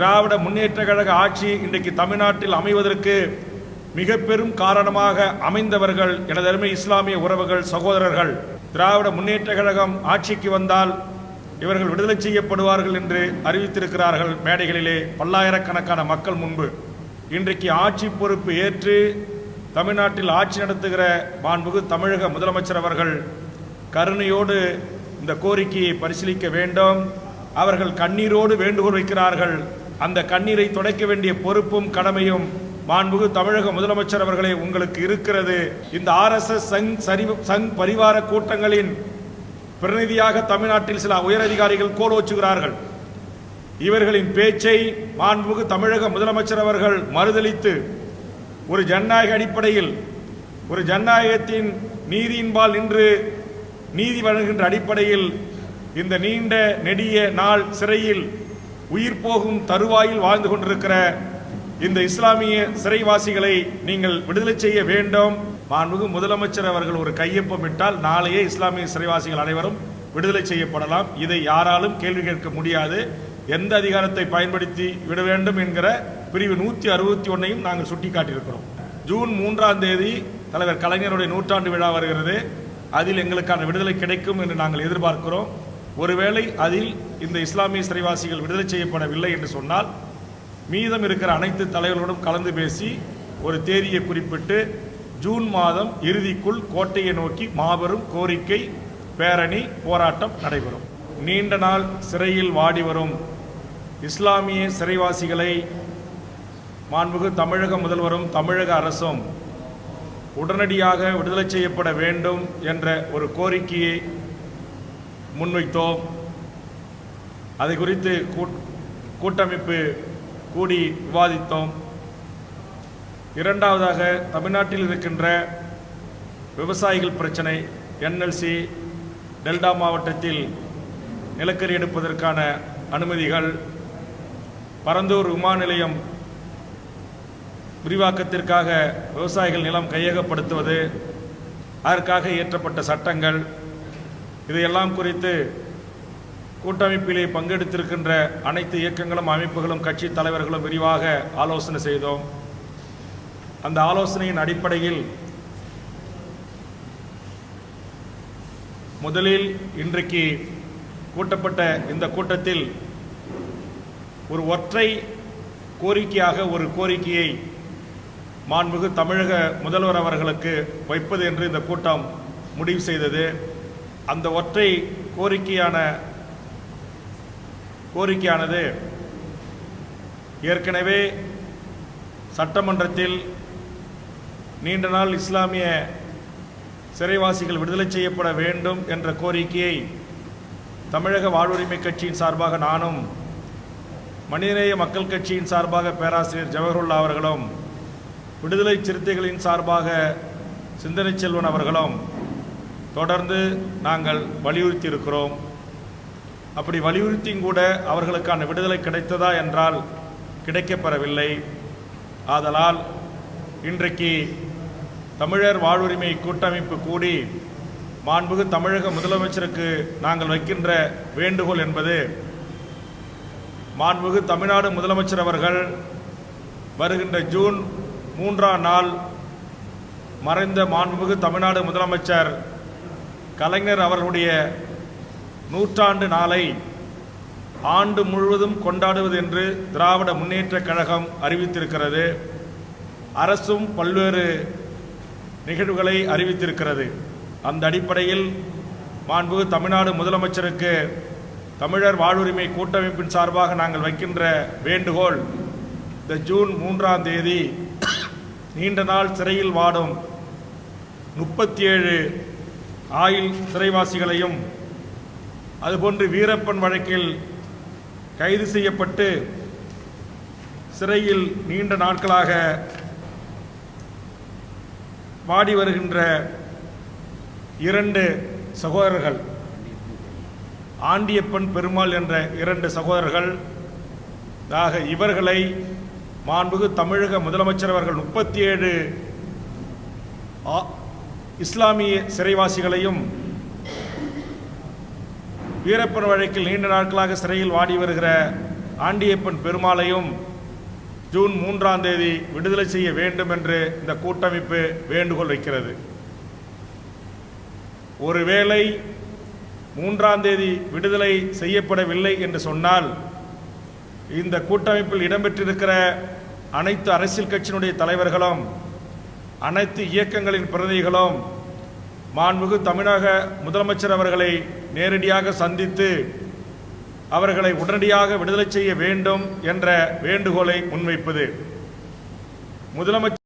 திராவிட முன்னேற்ற கழக ஆட்சி இன்றைக்கு தமிழ்நாட்டில் அமைவதற்கு மிக பெரும் காரணமாக அமைந்தவர்கள் எனது அருமை இஸ்லாமிய உறவுகள் சகோதரர்கள் திராவிட முன்னேற்ற கழகம் ஆட்சிக்கு வந்தால் இவர்கள் விடுதலை செய்யப்படுவார்கள் என்று அறிவித்திருக்கிறார்கள் மேடைகளிலே பல்லாயிரக்கணக்கான மக்கள் முன்பு. இன்றைக்கு ஆட்சி பொறுப்பு ஏற்று தமிழ்நாட்டில் ஆட்சி நடத்துகிற மாண்புகு தமிழக முதலமைச்சர் அவர்கள் கருணையோடு இந்த கோரிக்கையை பரிசீலிக்க வேண்டும். அவர்கள் கண்ணீரோடு வேண்டுகோள் வைக்கிறார்கள். அந்த கண்ணீரை துடைக்க வேண்டிய பொறுப்பும் கடமையும் மாண்புகு தமிழக முதலமைச்சர் அவர்களே உங்களுக்கு இருக்கிறது. இந்த ஆர்எஸ்எஸ் சங் சரி சங் பரிவார கூட்டங்களின் பிரதிநிதியாக தமிழ்நாட்டில் சில உயரதிகாரிகள் கோலோச்சுகிறார்கள். இவர்களின் பேச்சை மாண்புமிகு தமிழக முதலமைச்சர் அவர்கள் மறுதளித்து ஒரு ஜனநாயக அடிப்படையில் ஒரு ஜனநாயகத்தின் நீதியின்பால் நின்று நீதி வழங்குகின்ற அடிப்படையில் இந்த நீண்ட நெடிய நாள் சிறையில் உயிர் போகும் தருவாயில் வாழ்ந்து கொண்டிருக்கிற இந்த இஸ்லாமிய சிறைவாசிகளை நீங்கள் விடுதலை செய்ய வேண்டும். மாண்புகு முதலமைச்சர் அவர்கள் ஒரு கையொப்பமிட்டால் நாளையே இஸ்லாமிய சிறைவாசிகள் அனைவரும் விடுதலை செய்யப்படலாம். இதை யாராலும் கேள்வி கேட்க முடியாது. எந்த அதிகாரத்தை பயன்படுத்தி விட வேண்டும் என்கிற பிரிவு நூற்றி அறுபத்தி ஒன்னையும் நாங்கள் சுட்டிக்காட்டியிருக்கிறோம். ஜூன் மூன்றாம் தேதி தலைவர் கலைஞருடைய நூற்றாண்டு விழா வருகிறது. அதில் எங்களுக்கான விடுதலை கிடைக்கும் என்று நாங்கள் எதிர்பார்க்கிறோம். ஒருவேளை அதில் இந்த இஸ்லாமிய சிறைவாசிகள் விடுதலை செய்யப்படவில்லை என்று சொன்னால் மீதம் இருக்கிற அனைத்து தலைவர்களுடன் கலந்து பேசி ஒரு தேதியை குறிப்பிட்டு ஜூன் மாதம் இறுதிக்குள் கோட்டையை நோக்கி மாபெரும் கோரிக்கை பேரணி போராட்டம் நடைபெறும். நீண்ட நாள் சிறையில் வாடி வரும் இஸ்லாமிய சிறைவாசிகளை மாண்புகு தமிழக முதல்வரும் தமிழக அரசும் உடனடியாக விடுதலை செய்யப்பட வேண்டும் என்ற ஒரு கோரிக்கையை முன்வைத்தோம். அதை குறித்து கூட்- கூட்டமைப்பு கூடி விவாதித்தோம். இரண்டாவதாக தமிழ்நாட்டில் இருக்கின்ற விவசாயிகள் பிரச்சனை என்எல்சி டெல்டா மாவட்டத்தில் நிலக்கரி எடுப்பதற்கான அனுமதிகள் பரந்தூர் விமான நிலையம் விரிவாக்கத்திற்காக விவசாயிகள் நிலம் கையகப்படுத்துவது அதற்காக இயற்றப்பட்ட சட்டங்கள் இதையெல்லாம் குறித்து கூட்டமைப்பிலே பங்கெடுத்திருக்கின்ற அனைத்து இயக்கங்களும் அமைப்புகளும் கட்சி தலைவர்களும் விரிவாக ஆலோசனை செய்தோம். அந்த ஆலோசனையின் அடிப்படையில் முதலில் இன்றைக்கு கூட்டப்பட்ட இந்த கூட்டத்தில் ஒரு ஒற்றை கோரிக்கையாக ஒரு கோரிக்கையை மாண்புகு தமிழக முதல்வர் அவர்களுக்கு வைப்பது என்று இந்த கூட்டம் முடிவு செய்தது. அந்த ஒற்றை கோரிக்கையான கோரிக்கையானது ஏற்கனவே சட்டமன்றத்தில் நீண்ட நாள் இஸ்லாமிய சிறைவாசிகள் விடுதலை செய்யப்பட வேண்டும் என்ற கோரிக்கையை தமிழக வாழ்வுரிமை கட்சியின் சார்பாக நானும் மனிதநேய மக்கள் கட்சியின் சார்பாக பேராசிரியர் ஜவஹர்லா அவர்களும் விடுதலை சிறுத்தைகளின் சார்பாக சிந்தனை செல்வன் அவர்களும் தொடர்ந்து நாங்கள் வலியுறுத்தி இருக்கிறோம் அப்படி வலியுறுத்தியும் கூட அவர்களுக்கான விடுதலை கிடைத்ததா என்றால் கிடைக்கப்பெறவில்லை. ஆதலால் இன்றைக்கு தமிழர் வாழ்வுரிமை கூட்டமைப்பு கூடி மாண்புகு தமிழக முதலமைச்சருக்கு நாங்கள் வைக்கின்ற வேண்டுகோள் என்பது மாண்புகு தமிழ்நாடு முதலமைச்சர் அவர்கள் வருகின்ற ஜூன் மூன்றாம் நாள் மறைந்த மாண்புமிகு தமிழ்நாடு முதலமைச்சர் கலைஞர் அவர்களுடைய நூற்றாண்டு நாளை ஆண்டு முழுவதும் கொண்டாடுவது என்று திராவிட முன்னேற்றக் கழகம் அறிவித்திருக்கிறது. அரசும் பல்வேறு நிகழ்வுகளை அறிவித்திருக்கிறது. அந்த அடிப்படையில் மாண்புகு தமிழ்நாடு முதலமைச்சருக்கு தமிழர் வாழ்வுரிமை கூட்டமைப்பின் சார்பாக நாங்கள் வைக்கின்ற வேண்டுகோள் இந்த ஜூன் மூன்றாம் தேதி நீண்ட நாள் சிறையில் வாடும் முப்பத்தி ஏழு ஆயில் சிறைவாசிகளையும் அதுபோன்று வீரப்பன் வழக்கில் கைது செய்யப்பட்டு சிறையில் நீண்ட நாட்களாக வாடி வருகின்ற இரண்டு சகோதரர்கள் ஆண்டியப்பன் பெருமாள் என்ற இரண்டு சகோதரர்கள் ஆக இவர்களை மாண்புகு தமிழக முதலமைச்சர் அவர்கள் முப்பத்தி ஏழு இஸ்லாமிய சிறைவாசிகளையும் வீரப்பன் வழக்கில் நீண்ட நாட்களாக சிறையில் வாடி வருகிற ஆண்டியப்பன் பெருமாளையும் ஜூன் மூன்றாம் தேதி விடுதலை செய்ய வேண்டும் என்று இந்த கூட்டமைப்பு வேண்டுகோள் வைக்கிறது. ஒருவேளை மூன்றாம் தேதி விடுதலை செய்யப்படவில்லை என்று சொன்னால் இந்த கூட்டமைப்பில் இடம்பெற்றிருக்கிற அனைத்து அரசியல் கட்சியினுடைய தலைவர்களும் அனைத்து இயக்கங்களின் பிரதிநிதிகளும் மாண்புமிகு தமிழக முதலமைச்சர் அவர்களை நேரடியாக சந்தித்து அவர்களை உடனடியாக விடுதலை செய்ய வேண்டும் என்ற வேண்டுகோளை முன்வைப்பது. முதலமைச்சர்